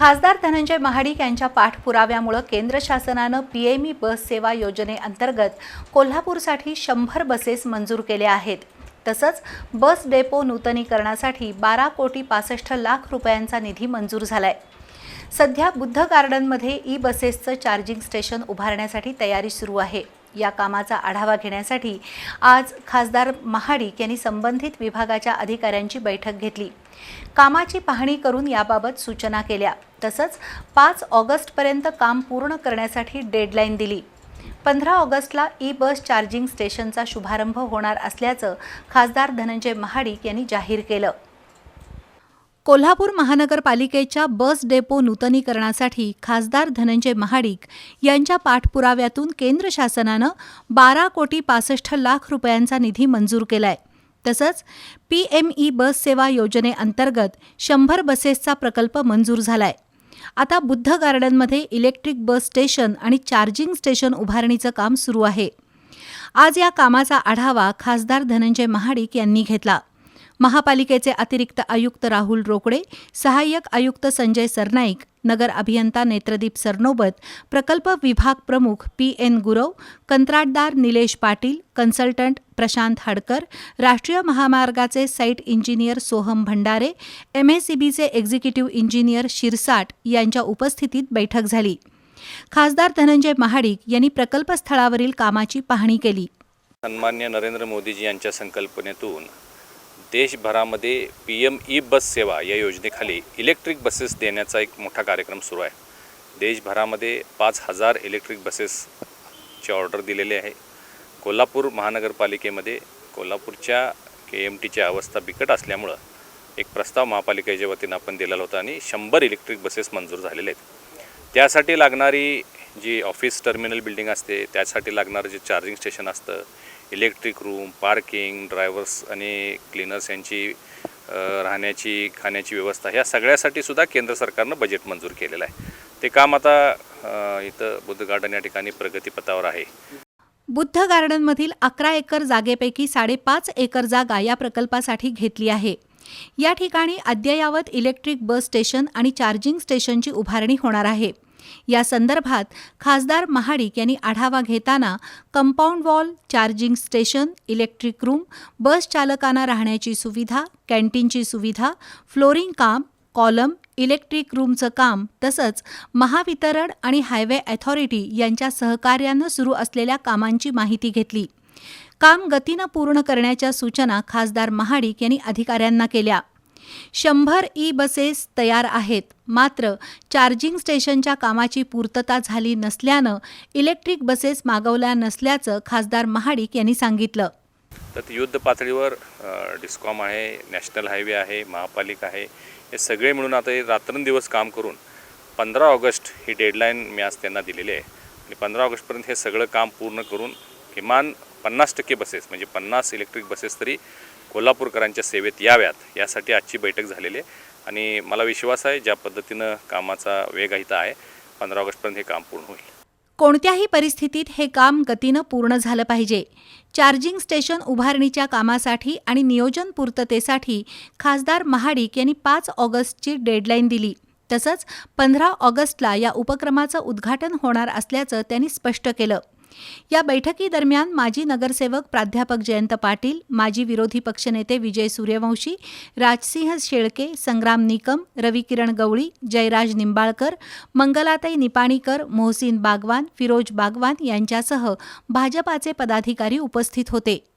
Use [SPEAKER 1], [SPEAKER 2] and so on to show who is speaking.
[SPEAKER 1] खासदार धनंजय महाडिक यांच्या पाठपुराव्यामुळं केंद्र शासनानं पीएमई बस सेवा योजनेअंतर्गत कोल्हापूरसाठी शंभर बसेस मंजूर केल्या आहेत. तसंच बस डेपो नूतनीकरणासाठी बारा कोटी पासष्ट लाख रुपयांचा निधी मंजूर झालाय. सध्या बुद्ध गार्डनमध्ये ई बसेसचं चार्जिंग स्टेशन उभारण्यासाठी तयारी सुरू आहे. या कामाचा आढावा घेण्यासाठी आज खासदार महाडिक यांनी संबंधित विभागाच्या अधिकाऱ्यांची बैठक घेतली. कामाची पाहणी करून याबाबत सूचना केल्या. तसंच पाच ऑगस्टपर्यंत काम पूर्ण करण्यासाठी डेडलाईन दिली. पंधरा ऑगस्टला ई बस चार्जिंग स्टेशनचा शुभारंभ होणार असल्याचं खासदार धनंजय महाडिक यांनी जाहीर केलं. कोल्हापूर महानगरपालिकेच्या बस डेपो नूतनीकरणासाठी खासदार धनंजय महाडिक यांच्या पाठपुराव्यातून केंद्र शासनानं बारा कोटी पासष्ट लाख रुपयांचा निधी मंजूर केलाय. तसंच पीएमई बस सेवा योजनेअंतर्गत शंभर बसेसचा प्रकल्प मंजूर झालाय. आता बुद्ध गार्डनमध्ये इलेक्ट्रिक बस स्टेशन आणि चार्जिंग स्टेशन उभारणीचं काम सुरू आहे. आज या कामाचा आढावा खासदार धनंजय महाडिक यांनी घेतला. महापालिकेचे अतिरिक्त आयुक्त राहुल रोकडे सहाय्यक आयुक्त संजय सरनाईक नगर अभियंता नेत्रदीप सरनोबत प्रकल्प विभाग प्रमुख पी एन गुरव कंत्राटदार निलेश पाटील कन्सल्टंट प्रशांत हडकर राष्ट्रीय महामार्गाचे साईट इंजिनियर सोहम भंडारे एमएसईबीचे एक्झिक्युटिव्ह इंजिनियर शिरसाट यांच्या उपस्थितीत बैठक झाली. खासदार धनंजय महाडिक यांनी प्रकल्पस्थळावरील कामाची पाहणी केली.
[SPEAKER 2] सन्मान्य नरेंद्र मोदीजी यांच्या संकल्पनेतून देशभरामध्ये पी एम ई बस सेवा या योजनेखाली इलेक्ट्रिक बसेस देण्याचा एक मोठा कार्यक्रम सुरू आहे. देशभरामध्ये पाच हजार इलेक्ट्रिक बसेसची ऑर्डर दिलेली आहे. कोल्हापूर महानगरपालिकेमध्ये कोल्हापूरच्या के एम टीची अवस्था बिकट असल्यामुळं एक प्रस्ताव महापालिकेच्या वतीनं आपण दिलेला होता आणि शंभर इलेक्ट्रिक बसेस मंजूर झालेले आहेत. त्यासाठी लागणारी जी ऑफिस टर्मिनल बिल्डिंग असते त्यासाठी लागणारं जे चार्जिंग स्टेशन असतं इलेक्ट्रिक रूम पार्किंग ड्रायव्हर्स आणि क्लिनर्स यांची राहण्याची खाण्याची व्यवस्था ह्या सगळ्यासाठी सुद्धा केंद्र सरकारनं बजेट मंजूर केलेलं आहे. ते काम आता इथं बुद्ध गार्डन या ठिकाणी प्रगतीपथावर आहे.
[SPEAKER 1] बुद्ध गार्डनमधील अकरा एकर जागेपैकी साडेपाच एकर जागा या प्रकल्पासाठी घेतली आहे. या ठिकाणी अद्ययावत इलेक्ट्रिक बस स्टेशन आणि चार्जिंग स्टेशनची उभारणी होणार आहे. या संदर्भात खासदार महाडिक यांनी आढावा घेताना compound wall charging station electric room bus चालकांना राहण्याची सुविधा कॅन्टीनची सुविधा फ्लोरिंग काम कॉलम इलेक्ट्रिक रूमचं काम तसंच महावितरण आणि हायवे अथॉरिटी यांच्या सहकार्यानं सुरू असलेल्या कामांची माहिती घेतली. काम गतीनं पूर्ण करण्याच्या सूचना खासदार महाडिक यांनी अधिकाऱ्यांना केल्या. शंभर ई बसेस तयार आहेत. मात्र चार्जिंग स्टेशनच्या कामाची पूर्तता झाली नसल्यानं इलेक्ट्रिक बसेस मागवल्या नसल्याचं खासदार महाडिक यांनी सांगितलं.
[SPEAKER 2] तर युद्ध पातळीवर डिस्कॉम आहे नॅशनल हायवे आहे महापालिका आहे हे सगळे मिळून आता हे रात्रंदिवस काम करून पंधरा ऑगस्ट ही डेडलाईन मी आज त्यांना दिलेली आहे. आणि पंधरा ऑगस्टपर्यंत हे सगळं काम पूर्ण करून किमान पन्नास टक्के बसेस म्हणजे पन्नास इलेक्ट्रिक बसेस तरी कोल्हापूरकरांच्या सेवेत याव्यात यासाठी आजची बैठक झालेली आहे. आणि मला विश्वास आहे ज्या पद्धतीनं कामाचा वेग इथं आहे पंधरा ऑगस्टपर्यंत हे काम पूर्ण होईल.
[SPEAKER 1] कोणत्याही परिस्थितीत हे काम गतीनं पूर्ण झालं पाहिजे. चार्जिंग स्टेशन उभारणीच्या कामासाठी आणि नियोजन पूर्ततेसाठी खासदार महाडिक यांनी पाच ऑगस्टची डेडलाईन दिली. तसंच पंधरा ऑगस्टला या उपक्रमाचं उद्घाटन होणार असल्याचं त्यांनी स्पष्ट केलं. या बैठकीदरम्यान माजी नगरसेवक प्राध्यापक जयंत पाटील माजी विरोधी पक्षनेते विजय सूर्यवंशी राजसिंह शेळके संग्राम निकम रविकिरण गवळी जयराज निंबाळकर मंगलाताई निपाणीकर मोहसिन बागवान फिरोज बागवान यांच्यासह भाजपाचे पदाधिकारी उपस्थित होते.